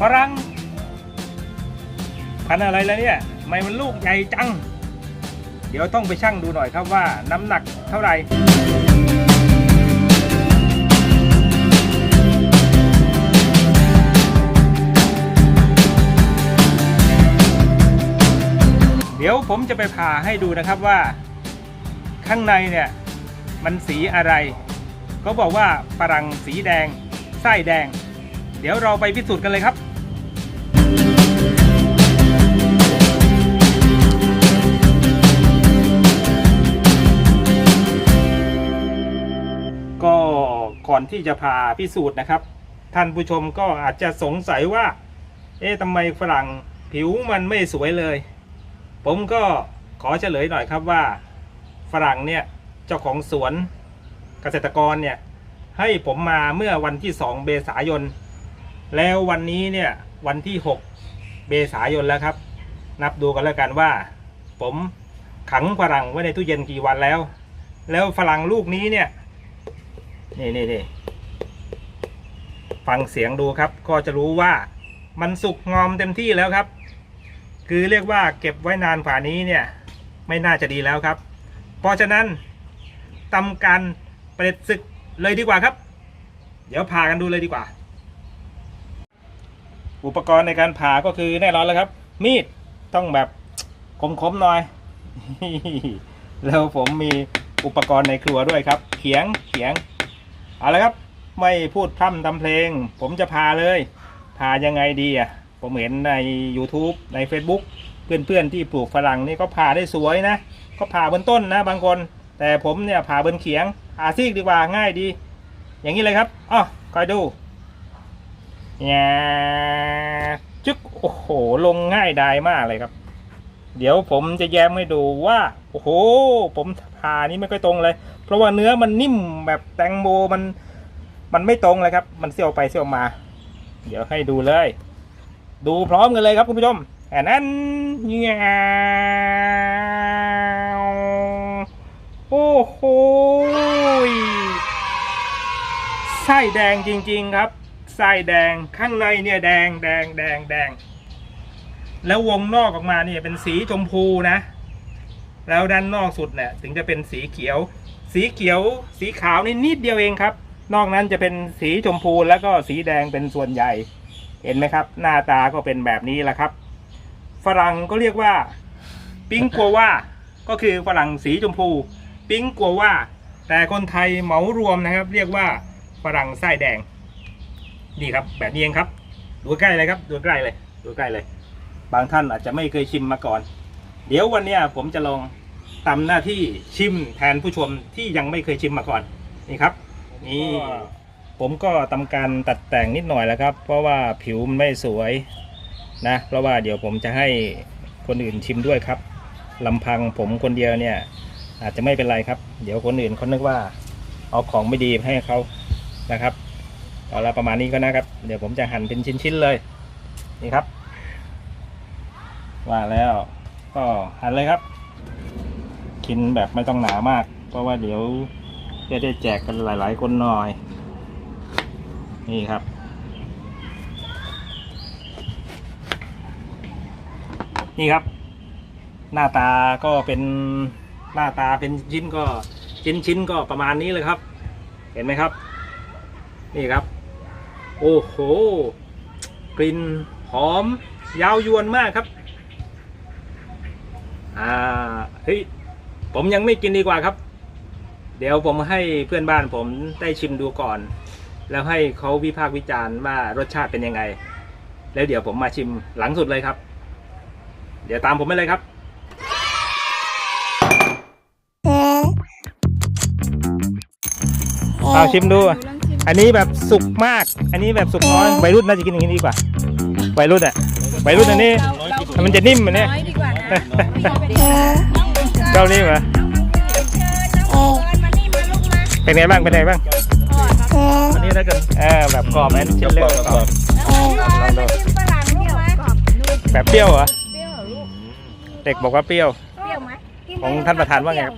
ฝรั่งพันอะไรแล้วเนี่ยทำไมมันลูกใหญ่จัง เดี๋ยวต้องไปชั่งดูหน่อยครับว่าน้ำหนักเท่าไหร่เดี๋ยวผมจะไปผ่าให้ดูนะครับว่า ข้างในเนี่ยมันสีอะไร เขาบอกว่าฝรั่งสีแดง ไส้แดง เดี๋ยวเราไปพิสูจน์กันเลยครับ ก็ก่อนที่จะพาพิสูจน์นะครับ ท่านผู้ชมก็อาจจะสงสัยว่า เอ๊ะทำไมฝรั่งผิวมันไม่สวยเลย ผมก็ขอเฉลยหน่อยครับว่า ฝรั่งเนี่ยเจ้าของสวนเกษตรกรเนี่ยให้ผมมาเมื่อวันที่ 2 เมษายน แล้ววันนี้เนี่ยวันที่ 6 เมษายนแล้วครับ นับดูกันแล้วกันว่า ผมขังฝรั่งไว้ในตู้เย็นกี่วันแล้ว แล้วฝรั่งลูกนี้เนี่ยนี่นี่นี่ฟังเสียงดูครับ ก็จะรู้ว่ามันสุกงอมเต็มที่แล้วครับ คือเรียกว่าเก็บไว้นานกว่านี้เนี่ย ไม่น่าจะดีแล้วครับ เพราะฉะนั้นทำการเปิดศึกเลยดีกว่าครับ เดี๋ยวพากันดูเลยดีกว่า อุปกรณ์ในการผ่าก็คือแน่นอนแล้วครับ มีดต้องแบบคมๆหน่อย แล้วผมมีอุปกรณ์ในครัวด้วยครับ เขียงเขียงเอาละครับ ไม่พูดพร่ำทำเพลง ผมจะพาเลยพายังไงดีอะผมเห็นใน YouTube ใน Facebook เพื่อนๆที่ปลูกฝรั่งนี่ก็ผ่าได้สวยนะ ก็ผ่าบนต้นนะบางคน แต่ผมเนี่ยผ่าบนเขียงผ่าซีกดีกว่าง่ายดี อย่างนี้เลยครับอ๋อคอยดู แง่จึ๊กโอ้โห ลงง่ายดายมากเลยครับ เดี๋ยวผมจะแย้มให้ดูว่า โอ้โห ผมผ่านี่ไม่ค่อยตรงเลย เพราะว่าเนื้อมันนิ่มแบบแตงโมมัน มันไม่ตรงเลยครับ มันเสี่ยวไปเสี่ยวมา เดี๋ยวให้ดูเลย ดูพร้อมกันเลยครับคุณผู้ชมแอนนั้นเงี้ยโอ้โหไส้แดงจริง ๆ ครับ ไส้แดงข้างในเนี่ยแดงแดงแดงแดง แล้ววงนอกออกมาเนี่ยเป็นสีชมพูนะ แล้วด้านนอกสุดเนี่ยถึงจะเป็นสีเขียว สีเขียวสีขาวนี่นิดเดียวเองครับ นอกนั้นจะเป็นสีชมพูแล้วก็สีแดงเป็นส่วนใหญ่ เห็นไหมครับ หน้าตาก็เป็นแบบนี้แหละครับ ฝรั่งก็เรียกว่า ปิงกัวว่าก็คือฝรั่งสีชมพู ปิงกัวว่า แต่คนไทยเหมารวมนะครับ เรียกว่าฝรั่งไส้แดง นี่ครับแบบนี้เองครับ ดูใกล้เลยครับ ดูใกล้เลย ดูใกล้เลย บางท่านอาจจะไม่เคยชิมมาก่อน เดี๋ยววันนี้ผมจะลองทำหน้าที่ชิมแทนผู้ชมที่ยังไม่เคยชิมมาก่อน นี่ครับ นี่ผมก็ทำการตัดแต่งนิดหน่อยแล้วครับ เพราะว่าผิวมันไม่สวยนะ เพราะว่าเดี๋ยวผมจะให้คนอื่นชิมด้วยครับลำพังผมคนเดียวเนี่ย อาจจะไม่เป็นไรครับ เดี๋ยวคนอื่นเขานึกว่า เอาของไม่ดีให้เขานะครับ เอาละประมาณนี้ก็นะครับ เดี๋ยวผมจะหั่นเป็นชิ้นๆเลย นี่ครับ ว่าแล้วก็หั่นเลยครับ กินแบบไม่ต้องหนามาก เพราะว่าเดี๋ยวจะได้แจกกันหลาย ๆ คนหน่อย นี่ครับนี่ครับ หน้าตาก็เป็นหน้าตาเป็นชิ้นก็ชิ้นชิ้นก็ประมาณนี้เลยครับ เห็นไหมครับ นี่ครับ โอ้โห กลิ่นหอม ยาวยวนมากครับ อ่า เฮ้ย ผมยังไม่กินดีกว่าครับ เดี๋ยวผมให้เพื่อนบ้านผมได้ชิมดูก่อน แล้วให้เขาวิพากษ์วิจารณ์ว่ารสชาติเป็นยังไง แล้วเดี๋ยวผมมาชิมหลังสุดเลยครับ เดี๋ยวตามผมไปเลยครับเอาชิมดู อันนี้แบบสุกมาก อันนี้แบบสุกน้อยวัยรุ่นน่าจะกินอย่างนี้ดีกว่าวัยรุ่นอะวัยรุ่นอันนี้ มันจะนิ่มอันนี้น้อยดีกว่านะเจ้านี่เหรอโอ้ยมานี่มาลูกมาเป็นไงบ้างเป็นไงบ้างพ่อครับอันนี้ถ้าเกิดเออแบบกรอบไหมชิ้นเล็กกรอบโอ้ยมาชิมฝรั่งลูกไหมกรอบนุ่มแบบเปรี้ยวเหรอเปรี้ยวเหรอลูกเด็กบอกว่าเปรี้ยวเปรี้ยวไหมกิของท่านประธานว่าไงครับ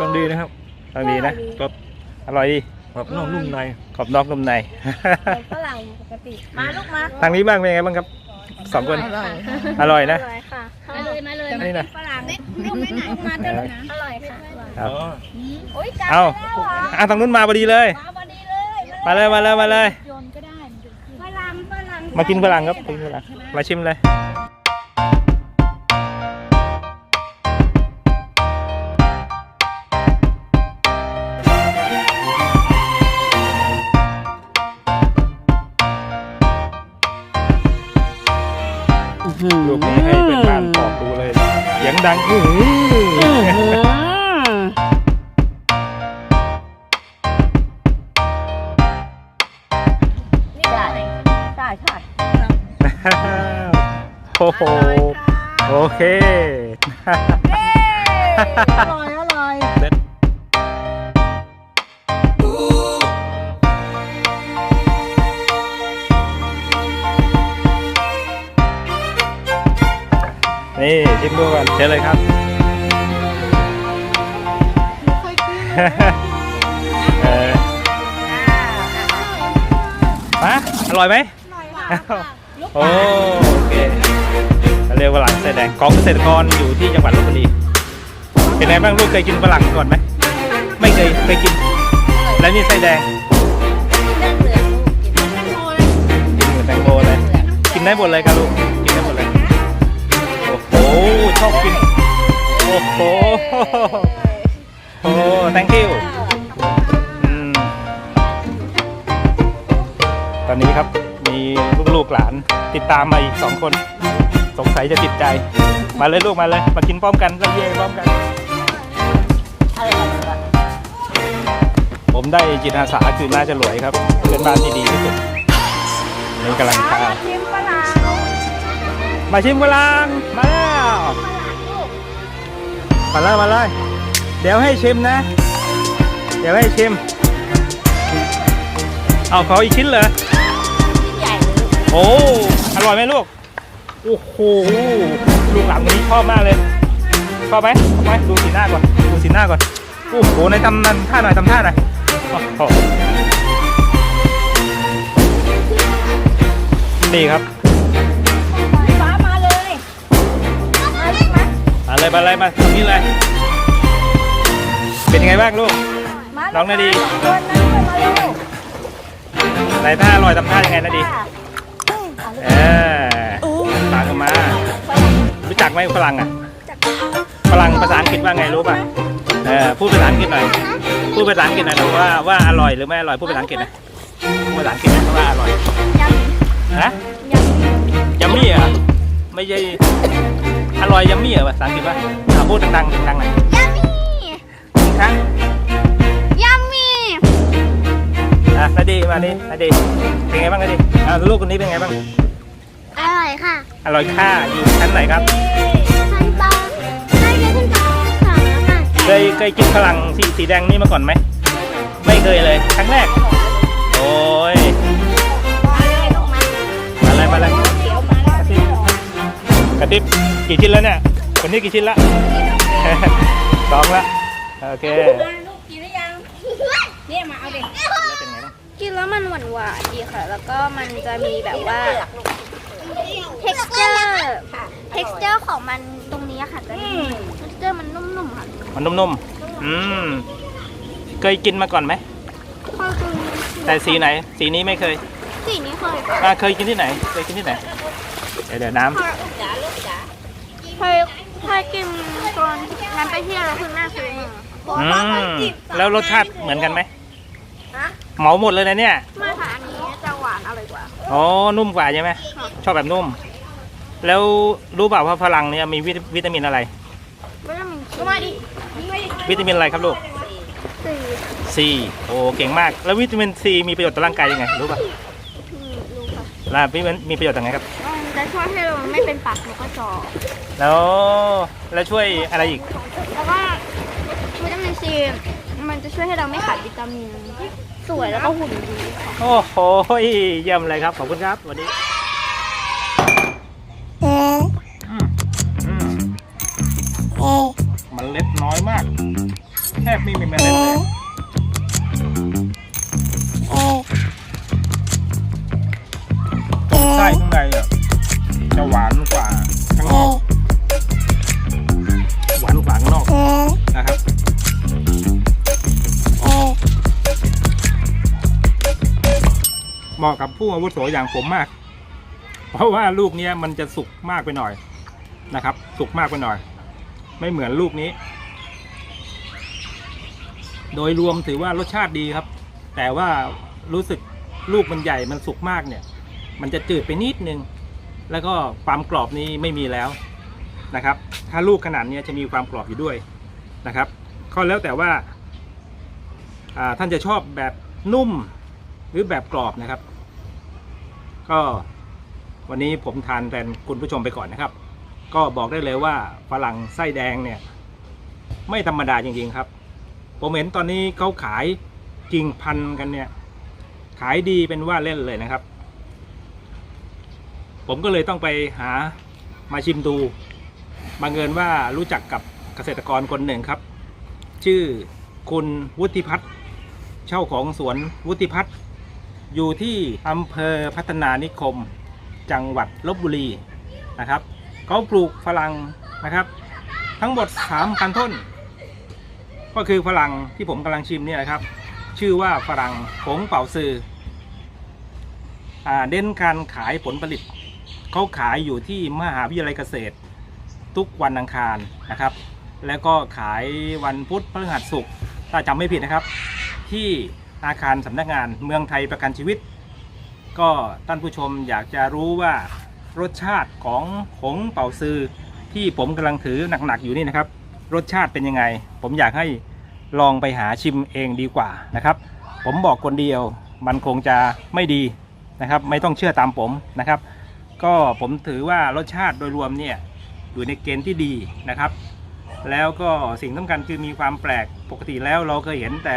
ลองดีนะครับลองดีนะรสอร่อยดีกร อบนอกนุ่มในกรอบนอกนุ่มในฝรั่งปกติ มาลูกมาทางนี้บ้างเป็นไงบ้างครับสองคนอร่อยอร่อยนะ อร่อยค่ะมาเลยมาเลยนี่นะ ฝรั่งลูกไม่ไหนมาเถอะนะอร่อยค่ะอร่อยครับโอ้ยจับเอาแล้วเหรออะทางนู้นมาพอดีเลย มาพอดีเลยมาเลยมาเลยมาเลยฝรั่งฝรั่ง มากินฝรั่งครับกินฝรั่งมาชิมเลย ลูกนี้ให้เป็นบ้านปอกดูเลยเสียงดังอื้อหือนี่ได้ใช่ค่ะ โอ้โห โอเคอร่อยอร่อย ชิมดูก่อนเชิญเลยครับเออมาอร่อยไหมโอโอเคเรียกว่าหลังไส้แดงของเกษตรกรอยู่ที่จังหวัดลบบุรี เป็นไงบ้างลูกเคยกินฝรั่งก่อนไหม ไม่เคยเคยกิน แล้วนี่ไส้แดงกินเหมือนแตงโมเลย กินได้หมดเลยครับลูก ชอบกิน โอ้โห โอ้ thank you อืมตอนนี้ครับมีลูกๆหลานติดตามมาอีกสองคน สงสัยจะติดใจ มาเลยลูกมาเลย มากินพร้อมกันแล้วเย่พร้อมกัน ผมได้จิตอาสาคือน่าจะรวยครับ เป็นบ้านที่ดีที่สุดนี่กำลังทานชิมฝรั่งมาชิมกันลัง มาแล้ว มาเลยมาเลยเดี๋ยวให้ชิมนะ เดี๋ยวให้ชิม เอาขออีกชิ้นเหรอใหญ่เลยลูกโอ้อร่อยไหมลูกโอ้โหลูกหลานคนนี้ชอบมากเลยชอบไหมชอบไหมดูสีหน้าก่อนดูสีหน้าก่อนโอ้โหในทำนันท่าหน่อยทำท่าหน่อยโอ้โหนี่ครับ เลยมาเลยมาตรงนี้เลย เป็นยังไงบ้างลูกมาน้องนาดีเดินนะมาเร็วไหนท่าอร่อยทำท่ายังไงนะดีเออตามกันมา รู้จักไหมฝรั่งอะฝรั่งภาษาอังกฤษว่าไงรู้ป่ะเออพูดภาษาอังกฤษหน่อย พูดภาษาอังกฤษหน่อยหนูว่าว่าอร่อยหรือไม่อร่อยพูดภาษาอังกฤษหนะพูดภาษาอังกฤษหน่อยว่าอร่อยยำนะยำยัมมี่เหรอไม่ใช่อ ร่อยยัมมี่เหรอภาษาอังกฤษว่าอะพูดดังๆดังๆหน่อยยำมี่อีกครั้งยำมี่อะนาดีมาดินาดีเป็นไงบ้างนาดีอะลูกคนนี้เป็นไงบ้าง อร่อยค่ะอร่อยค่าอยู่ชั้นไหนครับ ขั้นตอนได้เลยขั้นตอนสองแล้วค่ะเคยเคยกินฝรั่งสีสีแดงนี่มาก่อนไหม ไม่เคยเลยครั้งแรก กี่ชิ้นแล้วเนี่ยคนนี้กี่ชิ้นละสองละโอเคลูกกินหรือยังเนี่ยมาเอาเด็กแล้วเป็นไงบ้างกินแล้วมันหวานหวานๆดีค่ะ แล้วก็มันจะมีแบบว่า texture texture ของมันตรงนี้อะค่ะจะมี texture มันนุ่มๆค่ะมันนุ่มๆอืมเคยกินมาก่อนไหมพอคือแต่สีไหน สีนี้ไม่เคย สีนี้เคยอ่าเคยกินที่ไหน เคยกินที่ไหน เดี๋ยวเดี๋ยวน้ เคยเคยกินตอนนั้นไปเที่ยวแล้วคือน่าซื้อมาำอืมแล้วรสชาติเหมือนกันไหมเหมาหมดเลยนะเนี่ยไม่ค่ะอันนี้จะหวานอร่อยกว่าอ๋อนุ่มกว่าใช่ไหมชอบแบบนุ่ม แล้วรู้เปล่าว่าฝรั่งเนี่ยมีวิตวิตามินอะไร วิตามินซีมาดิวิตามินอะไรครับลูกซีซีโอ้เก่งมาก แล้ววิตามินซีมีประโยชน์ต่อร่างกายยังไงรู้ป่ะอืมรู้ค่ะล่ะวิตามินมีประโยชน์ยังไงครับมัน จะช่วยให้เราไม่เป็นปากแล้วก็จอแล้วแล้วช่วยอะไรอีก แล้วก็วิตามินซีมันจะช่วยให้เราไม่ขาดวิตามิน สวยแล้วก็หุ่นดีค่ะโอ้โหเยี่ยมเลยครับ ขอบคุณครับวันนี้อืมอืมมันเล็ดน้อยมาก แทบไม่มีเมล็ดเลย มาะกับผู้อาวุโสอย่างผมมาก เพราะว่าลูกเนี้ยมันจะสุกมากไปหน่อยนะครับ สุกมากไปหน่อย ไม่เหมือนลูกนี้ โดยรวมถือว่ารสชาติดีครับ แต่ว่ารู้สึกลูกมันใหญ่มันสุกมากเนี่ย มันจะจืดไปนิดนึง แล้วก็ความกรอบนี้ไม่มีแล้วนะครับ ถ้าลูกขนาดนี้จะมีความกรอบอยู่ด้วยนะครับก็แล้วแต่ว่าท่านจะชอบแบบนุ่มหรือแบบกรอบนะครับ ก็วันนี้ผมทานแทนคุณผู้ชมไปก่อนนะครับ ก็บอกได้เลยว่าฝรั่งไส้แดงเนี่ยไม่ธรรมดาจริงๆครับ ผมเห็นตอนนี้เขาขายกิ่งพันกันเนี่ย ขายดีเป็นว่าเล่นเลยนะครับ ผมก็เลยต้องไปหามาชิมดูบังเอิญว่ารู้จักกับเกษตรกรคนหนึ่งครับ ชื่อคุณวุฒิพัฒน์เช่าของสวนวุฒิพัฒน์ อยู่ที่อำเภอพัฒนานิคม จังหวัดลบบุรีนะครับเขาปลูกฝรั่งนะครับ ทั้งหมด3,000ต้น ก็คือฝรั่งที่ผมกำลังชิมเนี่ยนะครับ ชื่อว่าฝรั่งผงเป่าซืออเด่นการขายผลผลิตเขาขายอยู่ที่มหาวิทยาลัยเกษตร ทุกวันอังคารนะครับ แล้วก็ขายวันพุธพฤหัสศุกร์ถ้าจำไม่ผิดนะครับ ที่ อาคารสำนักงานเมืองไทยประกันชีวิต ก็ท่านผู้ชมอยากจะรู้ว่ารสชาติของผงเป่าซือที่ผมกำลังถือหนักๆอยู่นี่นะครับ รสชาติเป็นยังไง ผมอยากให้ลองไปหาชิมเองดีกว่านะครับ ผมบอกคนเดียวมันคงจะไม่ดีนะครับ ไม่ต้องเชื่อตามผมนะครับ ก็ผมถือว่ารสชาติโดยรวมเนี่ยอยู่ในเกณฑ์ที่ดีนะครับ แล้วก็สิ่งสำคัญคือมีความแปลกปกติแล้วเราเคยเห็นแต่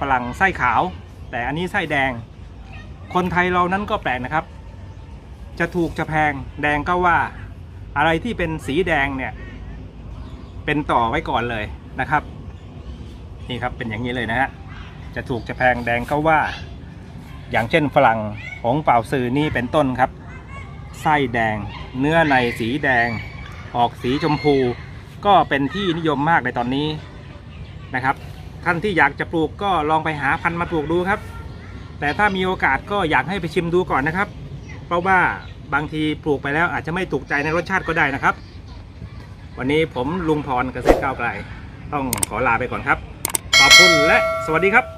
ฝรั่งไส้ขาว แต่อันนี้ไส้แดง คนไทยเรานั้นก็แปลกนะครับ จะถูกจะแพงแดงก็ว่า อะไรที่เป็นสีแดงเนี่ย เป็นต่อไว้ก่อนเลยนะครับ นี่ครับเป็นอย่างนี้เลยนะฮะจะถูกจะแพงแดงก็ว่า อย่างเช่นฝรั่งของเป่าซือนี่เป็นต้นครับไส้แดง เนื้อในสีแดง ออกสีชมพู ก็เป็นที่นิยมมากในตอนนี้นะครับ ท่านที่อยากจะปลูกก็ลองไปหาพันธุ์มาปลูกดูครับ แต่ถ้ามีโอกาสก็อยากให้ไปชิมดูก่อนนะครับ เพราะว่าบางทีปลูกไปแล้วอาจจะไม่ถูกใจในรสชาติก็ได้นะครับ วันนี้ผมลุงพรเกษตรก้าวไกล ต้องขอลาไปก่อนครับ ขอบคุณและสวัสดีครับ